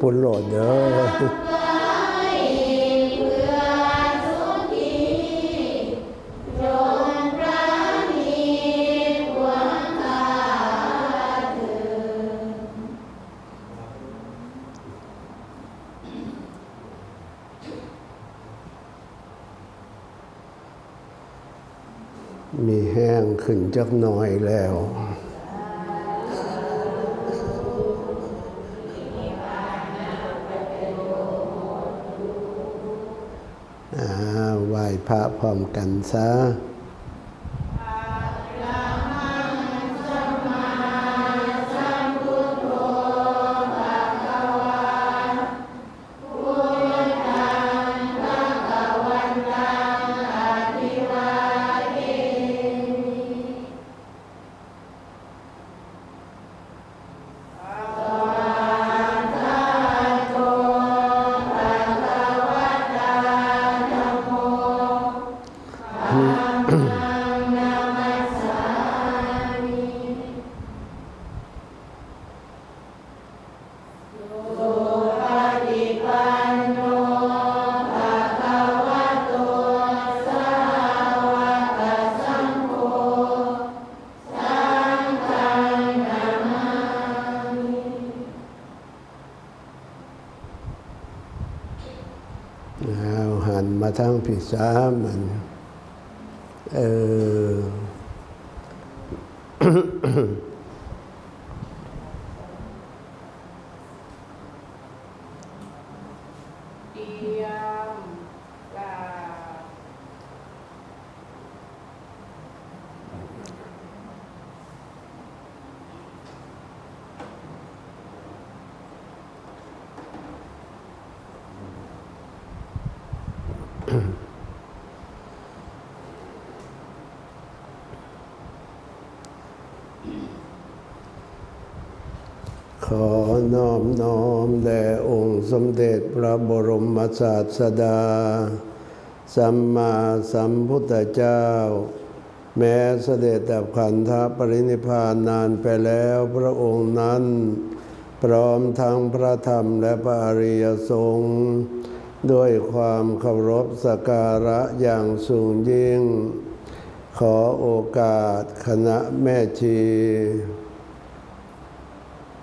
พุ่นโหลดเด้อมีแห้งขึ้นจักหน่อยแล้ว พระพร้อมกันซะ มาทางผิดสามันเออ เตรียมกราบ ขอน้อมน้อมแด่องค์สมเด็จพระบรมศาสดา สัมมาสัมพุทธเจ้า แม้เสด็จดับขันธปรินิพานนานไปแล้วพระองค์นั้น พร้อมทั้งพระธรรมและพระอริยสงฆ์ ด้วยความเคารพสกการะอย่างสูงยิ่ง ขอโอกาสคณะแม่ชี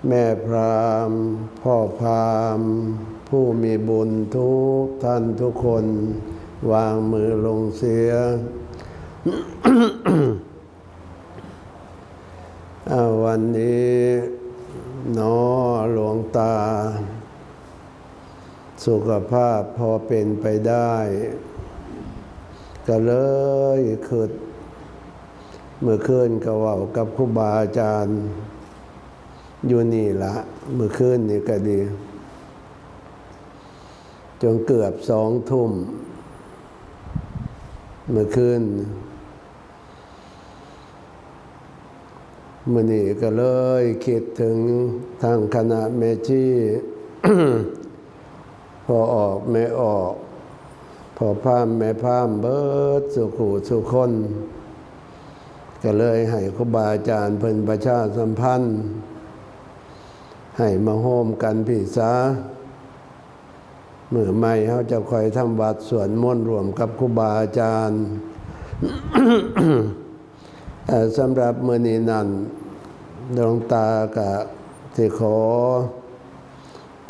แม่พรามพ่อพรามผู้มีบุญทุกท่านทุกคน วางมือลงเสียวันนี้น้อหลวงตา สุขภาพพอเป็นไปได้ ก็เลยคืดเมื่อคืนก็ว่ากับครูบาอาจารย์อยู่นี่ละเมื่อคืนนี่ก็ดี จนเกือบสองทุ่ม เมื่อคืนมื่อนี้ก็เลยคิดถึงทางคณะเมจี พอออกไม่ออก พอพามแม่พามเบิดสุขูสุคนก็เลยให้ครูบาอาจารย์เพิ่นประชาสัมพันธ์ ให้มาโฮมกันพี่ซาเมื่อไม่เขาจะคอยทำวัดสวนมนต์รวมกับครูบาอาจารย์สำหรับเมื่อนี้นั่นดวงตากะที่ขอ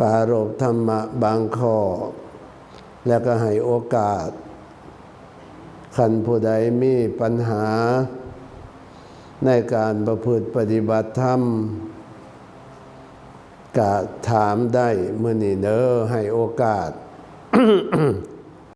ปรารบธรรมะบางข้อ แล้วก็ให้โอกาส ขันผู้ใดมีปัญหา ในการประพฤติปฏิบัติธรรมกะถามได้เมื่อนี้เนอให้โอกาส